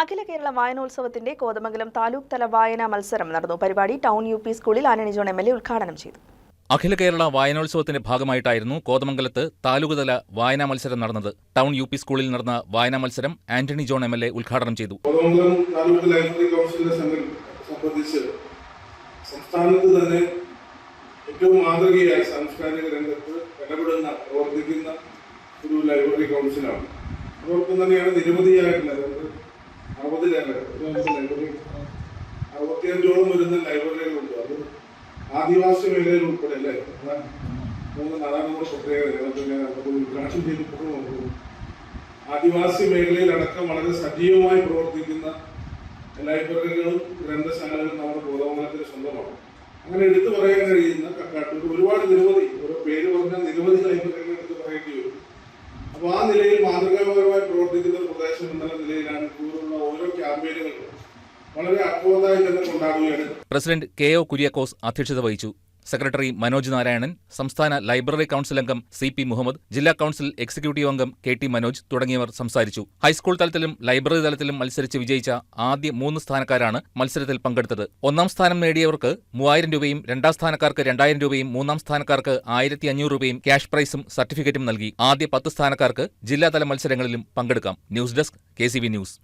അഖില കേരള വായനോത്സവത്തിന്റെ കോതമംഗലം താലൂക്ക് തല വായന മത്സരം നടന്നു. പരിപാടി ടൗൺ യു പി സ്കൂളിൽ ആനണി ജോൺ എം എൽ എ ഉദ്ഘാടനം ചെയ്തു. അഖില കേരള വായനോത്സവത്തിന്റെ ഭാഗമായിട്ടായിരുന്നു കോതമംഗലത്ത് താലൂക്കുതല വായനാ മത്സരം നടന്നത്. ടൗൺ യു പി സ്കൂളിൽ നടന്ന വായനാ മത്സരം Antony John M L A ഉദ്ഘാടനം ചെയ്തു. സംസ്ഥാനത്ത് തന്നെ ഏറ്റവും മാതൃകയായി സാംസ്കാരിക രംഗത്ത് ഇടപെടുന്ന പ്രവർത്തിക്കുന്ന ഒരു ലൈബ്രറി കൗൺസിലാണ്. അതോടൊപ്പം തന്നെയാണ് നിരവധിയായിട്ടുള്ള ലൈബ്രറി അറുപത്തിയഞ്ചോളം വരുന്ന ലൈബ്രറികളുണ്ട് അത് ആദിവാസി മേഖലയിൽ ഉൾപ്പെടെ അല്ലേ? മൂന്ന് നാലാം നമ്പർ പ്രത്യേകത അപ്പോൾ ഉദ്ഘാടനം ചെയ്തപ്പോൾ നോക്കുന്നു ആദിവാസി മേഖലയിൽ അടക്കം വളരെ സജീവമായി പ്രവർത്തിക്കുന്ന ലൈബ്രറികളും ഗ്രന്ഥശാലകളും നമ്മുടെ ബോധവനത്തിന് സ്വന്തമാണ്. അങ്ങനെ എടുത്തു പറയാൻ കഴിയുന്ന കക്കാട്ടൂർ ഒരുപാട് നിരവധി ഓരോ പേര് പറഞ്ഞ നിരവധി ലൈബ്രറികൾ എടുത്തു പറയേണ്ടി വരും. അപ്പോൾ ആ നിലയിൽ മാതൃകാപരമായി പ്രവർത്തിക്കുന്ന ഒരു പ്രദേശം എന്നുള്ള നിലയിലാണ് ഇതുപോലുള്ള പ്രസിഡന്റ് കെ ഒ കുര്യാക്കോസ് അധ്യക്ഷത വഹിച്ചു. സെക്രട്ടറി മനോജ് നാരായണൻ സംസ്ഥാന ലൈബ്രറി കൗൺസിൽ അംഗം സി പി മുഹമ്മദ് ജില്ലാ കൗൺസിൽ എക്സിക്യൂട്ടീവ് അംഗം കെ ടി മനോജ് തുടങ്ങിയവർ സംസാരിച്ചു. ഹൈസ്കൂൾ തലത്തിലും ലൈബ്രറി തലത്തിലും മത്സരിച്ച് വിജയിച്ച ആദ്യ മൂന്ന് സ്ഥാനക്കാരാണ് മത്സരത്തിൽ പങ്കെടുത്തത്. ഒന്നാം സ്ഥാനം നേടിയവർക്ക് മൂവായിരം രൂപയും രണ്ടാം സ്ഥാനക്കാർക്ക് രണ്ടായിരം രൂപയും മൂന്നാം സ്ഥാനക്കാർക്ക് ആയിരത്തി അഞ്ഞൂറ് രൂപയും ക്യാഷ് പ്രൈസും സർട്ടിഫിക്കറ്റും നൽകി. ആദ്യ പത്ത് സ്ഥാനക്കാർക്ക് ജില്ലാതല മത്സരങ്ങളിലും പങ്കെടുക്കാം. News desk K news.